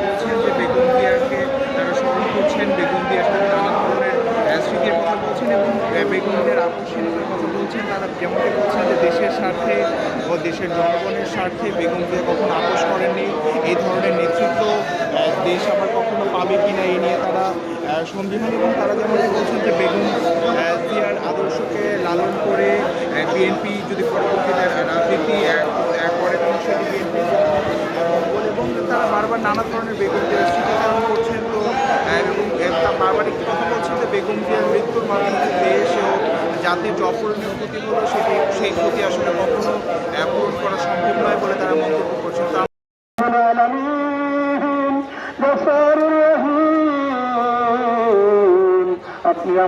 বলছেন যে বেগম জিয়াকে তারা স্মরণ করছেন বেগম জিয়ার সাথে নানা ধরনের স্মৃতির কথা বলছেন এবং বেগম জিয়ার আকর্ষণীয়তার কথা বলছেন। তারা যেমনটি বলছেন যে দেশের স্বার্থে ও দেশের জনগণের স্বার্থে বেগম জিয়া কখনো আপোষ করেননি। এই ধরনের নেতৃত্ব দেশ আবার কখনো পাবে কিনা এই নিয়ে তারা সন্দিহান এবং তারা যেমনটি বলছেন যে বেগম জিয়ার আদর্শকে লালন করে বিএনপি যদি পরবর্তীতে রাজনীতি সেটি বিএনপি এবং তারা বারবার নানা ধরনের বেগুন জিয়ার স্মৃতিচারণ করছেন তো এবং বারবার একটি কথা বলছেন যে বেগুন জিয়ার মৃত্যুর মাধ্যমে দেশ ও জাতির যে অপূরণীয় ক্ষতি হলো, সেটি সেই ক্ষতি আসলে কখনো পূরণ করা সম্ভব নয় বলে তারা মন্তব্য করছেন।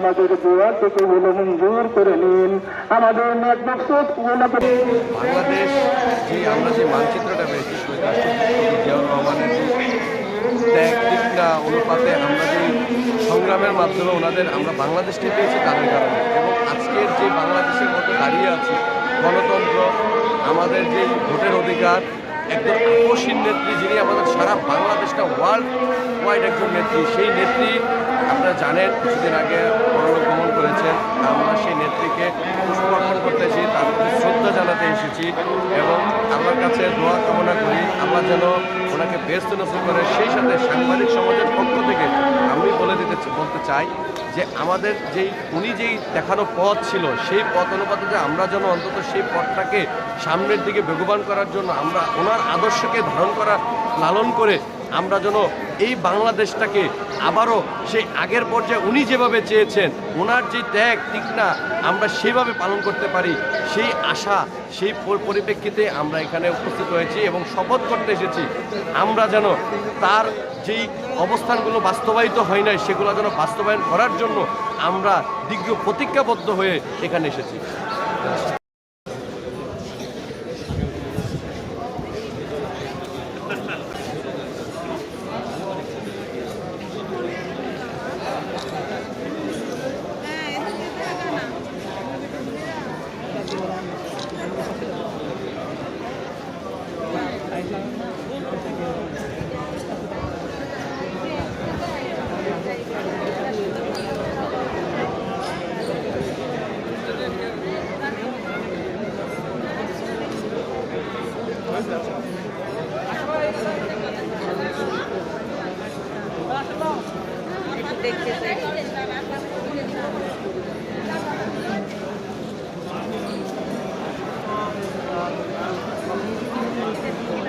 আমাদের দোয়া থেকে গুলো মঞ্জুর করে নিন। আমাদের নেক করে বাংলাদেশ যে আমরা যে মানচিত্রটা অনুপাতে আমরা যে সংগ্রামের মাধ্যমে ওনাদের আমরা বাংলাদেশকে পেয়েছি তাদের কারণে। এবং আজকের যে বাংলাদেশের মতো দাঁড়িয়ে আছে, গণতন্ত্র, আমাদের যে ভোটের অধিকার একজন আকর্ষণ নেত্রী যিনি আমাদের সারা বাংলাদেশটা ওয়ার্ল্ড ওয়াইড একজন নেত্রী, সেই নেত্রী জানেন কিছুদিন আগে পরলোক গমন করেছেন। আমরা সেই নেত্রীকে পুষ্পার্পণ করতে এসেছি তার প্রতি শ্রদ্ধা জানাতে এসেছি এবং আমার কাছে দোয়া কামনা করি, আল্লাহ যেন ওনাকে ব্যস্ত নসিব করে, সেই সাথে সাংবাদিক সমাজের পক্ষ থেকে আমি বলে দিতে বলতে চাই যে আমাদের যেই, উনি যেই দেখানো পথ ছিল, সেই পথ অনুপাতে যে আমরা যেন অন্তত সেই পথটাকে সামনের দিকে বেগবান করার জন্য আমরা ওনার আদর্শকে ধারণ করা, লালন করে আমরা যেন এই বাংলাদেশটাকে আবারও সেই আগের পর্যায়ে উনি যেভাবে চেয়েছেন, ওনার যে ত্যাগ, তীক্ষ্ণা আমরা সেভাবে পালন করতে পারি, সেই আশা, সেই পরিপ্রেক্ষিতে আমরা এখানে উপস্থিত হয়েছি এবং শপথ করতে এসেছি। আমরা যেন তার যেই অবস্থানগুলো বাস্তবায়িত হয় নাই, সেগুলো যেন বাস্তবায়ন করার জন্য আমরা দীর্ঘ প্রতিজ্ঞাবদ্ধ হয়ে এখানে এসেছি।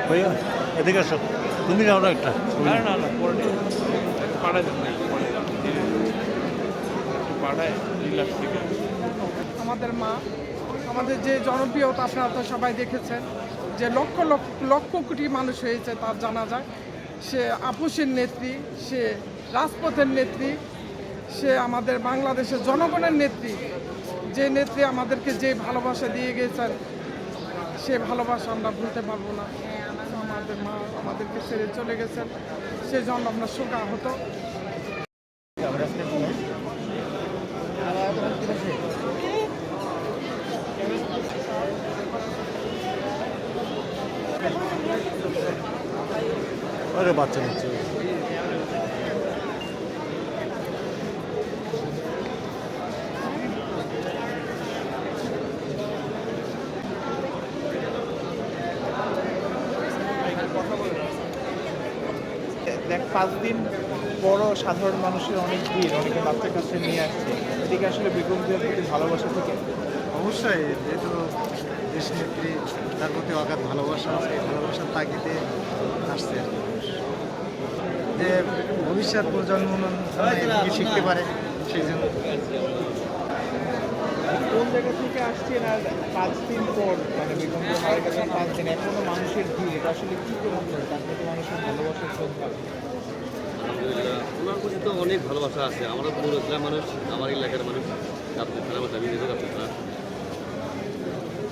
ভাইয়া এদিকে আসো। তুমি যাও না একটা। না না আমাদের মা আমাদের যে জনপ্রিয়তা আপনারা তো সবাই দেখেছেন যে লক্ষ লক্ষ লক্ষ কোটি মানুষ হয়েছে তার জানা যায়। সে আপুসের নেত্রী সে রাজপথের নেত্রী সে আমাদের বাংলাদেশের জনগণের নেত্রী। যে নেত্রী আমাদেরকে যে ভালোবাসা দিয়ে গেছেন সে ভালোবাসা আমরা ভুলতে পারব না। আমাদের মা আমাদেরকে ছেড়ে চলে গেছেন। সেজন্য আমরা শোকাহত। আরে বাচ্চা নিচ্ছে। দেখ, পাঁচ দিন বড় সাধারণ মানুষের অনেক ভিড়, অনেকে বাচ্চা কাছে নিয়ে আসছে। এদিকে আসলে বেগম জিয়ার প্রতি ভালোবাসা থেকে? অবশ্যই, যেহেতু দেশনেত্রী, তার প্রতি অগাধ ভালোবাসা আছে, এই ভালোবাসার তাগিদে আসছে। যে ভবিষ্যৎ প্রজন্ম শিখতে পারে, সেই জন্য। কোন জায়গা থেকে আসছেন আর পাঁচ দিন পর মানে জিয়া মারা গেছেন পাঁচ দিন, এখনও মানুষের ভিড়, এটা আসলে কি করে তার প্রতি মানুষের ভালোবাসার শ্রদ্ধা ওনার প্রতি তো অনেক ভালোবাসা আছে। আমরা পুরো ইসলাম মানুষ, আমার এলাকার মানুষ আপনি সালাম আছে আমি নিজেও আপনি সালাম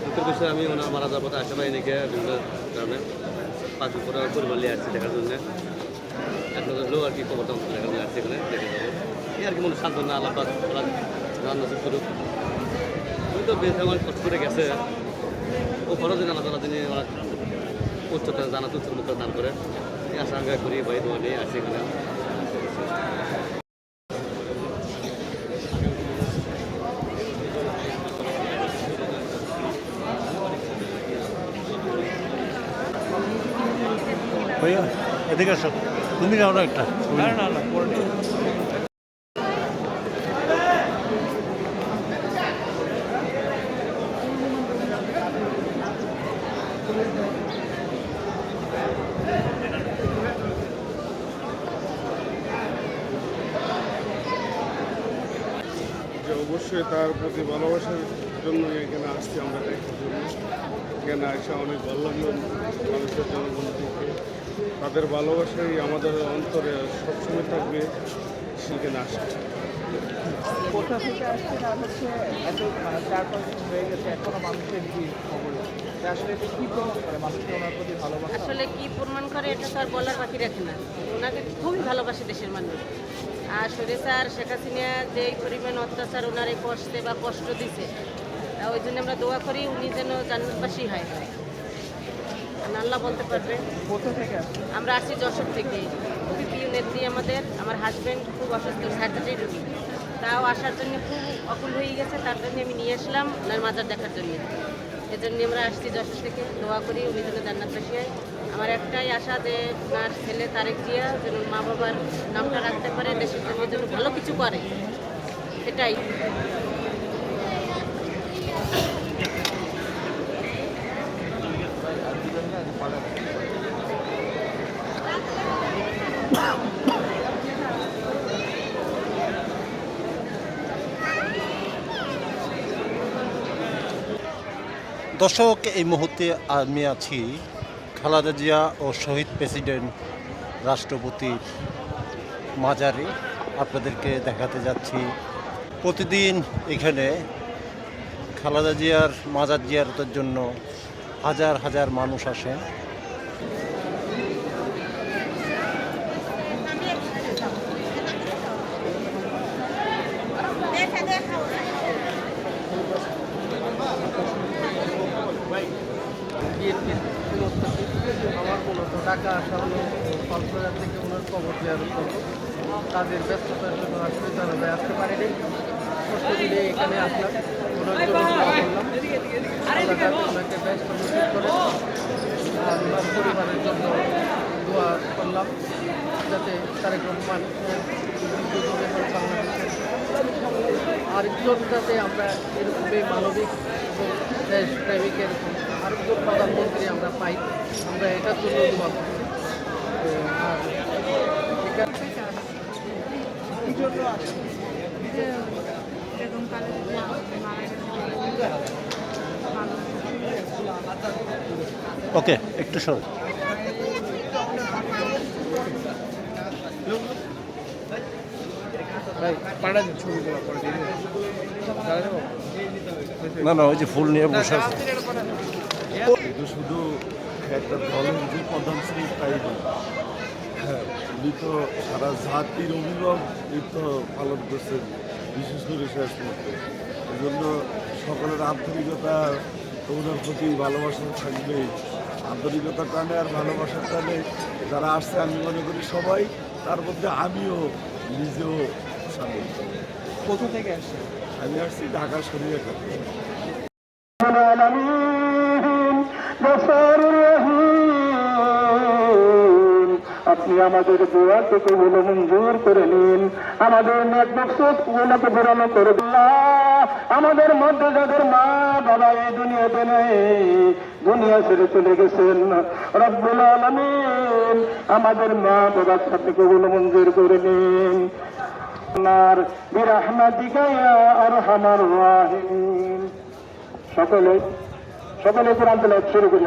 উত্তর বিষয়ে আমি ওনার মারা যাওয়ার পথে আসতে পারি নাকি বিভিন্ন কারণে। পাঁচ পরে পরিবার নিয়ে আসছি দেখার জন্য। এখন হলো আর কি খবরটা দেখার জন্য আসছি এখানে, দেখে যাব। এই আর কি মনে সান্ত্বনা আল্লাহ পাক, আল্লাহ রান্না শুরু তো বেশ আমার কষ্ট করে গেছে। ও খরচ জানা তারা তিনি অনেক উচ্চতা জানা উচ্চ মুখ দান করে। আশা আঙ্গা করি ভাই তোমার নিয়ে আসি এখানে ভাইয়া এদিকে আসো। তুমি যাও না একটা। না না না অবশ্যই তার প্রতি ভালোবাসার জন্য এখানে আসছি আমরা দেখার জন্য। এখানে আসা অনেক ভালো লাগল মানুষের জনগণ থেকে তাদের ভালোবাসাই আমাদের অন্তরে সবসময় থাকবে সেখানে আসা কোথা থেকে আসছে? না হচ্ছে এত মানে চার পাঁচ দিন হয়ে গেছে এখনও মানুষের ভিড় খবরে। আসলে এটা কি প্রমাণ করে? মানুষের ওনার প্রতি ভালোবাসা? আসলে কি প্রমাণ করে এটা তো আর বলার বাকি রাখে না। ওনাকে খুবই ভালোবাসে দেশের মানুষ। আর সরে স্যার শেখ হাসিনা যেই পরিমাণ অত্যাচার ওনারে কষ্টে বা কষ্ট দিছে তা ওই জন্য আমরা দোয়া করি উনি যেন জান্নাতবাসী হয়। আল্লাহ বলতে পারবে আমরা আসি যশোর থেকে। খুবই নেত্রী আমাদের আমার হাজব্যান্ড খুব অসুস্থ সার্জারি রুগী তাও আসার জন্য খুব অকুল হয়ে গেছে তার জন্য আমি নিয়ে আসলাম ওনার মাজার দেখার জন্য। এজন্য আমরা আসছি যশোর থেকে দোয়া করি উনি যেন জান্নাতবাসী হয়। আমার একটাই আশা যে ওনার ছেলে তারেক জিয়া যেন মা বাবার নামটা রাখতে পারে, দেশের জন্য যেন ভালো কিছু করে। এটাই। দর্শক, এই মুহূর্তে আমি আছি খালাদা জিয়া ও শহীদ প্রেসিডেন্ট রাষ্ট্রপতির মাজারে আপনাদেরকে দেখাতে যাচ্ছি। প্রতিদিন এখানে খালাদা জিয়ার, মাজার জিয়ারতের জন্য হাজার হাজার মানুষ আসেন। ঢাকা আসা হলো কক্সবাজার থেকে ওনার কবর দেওয়ার জন্য তাদের ব্যস্ততার জন্য আসলে জানা যায় আসতে পারিনি। কষ্ট দিলে এখানে আসলাম। ওনার জন্য করলাম। ওনাকে ব্যস্ত করে আর ওনার পরিবারের জন্য দোয়া করলাম। যাতে তারেক রহমান বাংলাদেশের আরেকজন যাতে আমরা এরকমই মানবিক এবং দেশ প্রেমিকের আরেকজন প্রধানমন্ত্রী আমরা পাই। আমরা এটার জন্য আর ভালো ওকে একটু সর। না না ওই যে ফুল নিয়ে বসে আছে। একটা দলের যে প্রধান ছিল তাই নয়। হ্যাঁ উনি তো সারা জাতির অভিভাবক তো পালন করছেন বিশেষ করে শেষ মুহূর্তে। এই জন্য সকলের আন্তরিকতা ওনার প্রতি ভালোবাসা থাকবে। আন্তরিকতার টানে আর ভালোবাসার টানে যারা আসছে আমি মনে করি সবাই তার মধ্যে আমিও নিজেও সামিল। কোথা থেকে আসছে আমি আসছি ঢাকা শরীরে আপনি আমাদের দোয়া থেকে গুলো মঞ্জুর করে নিন। আমাদের নেক মকসদ করে আল্লাহ, আমাদের মধ্যে যাদের মা বাবা এই দুনিয়াতে নেই দুনিয়া ছেড়ে চলে গেছেন। রব্বুল আলামিন আমাদের মা বাবার সাথে গুলো মঞ্জুর করে নিন। আপনার বিরহমাতিকা ইয়া আরহামার রাহিমিন। সকলে সকলে কোরআন তেলাওয়াত শুরু করি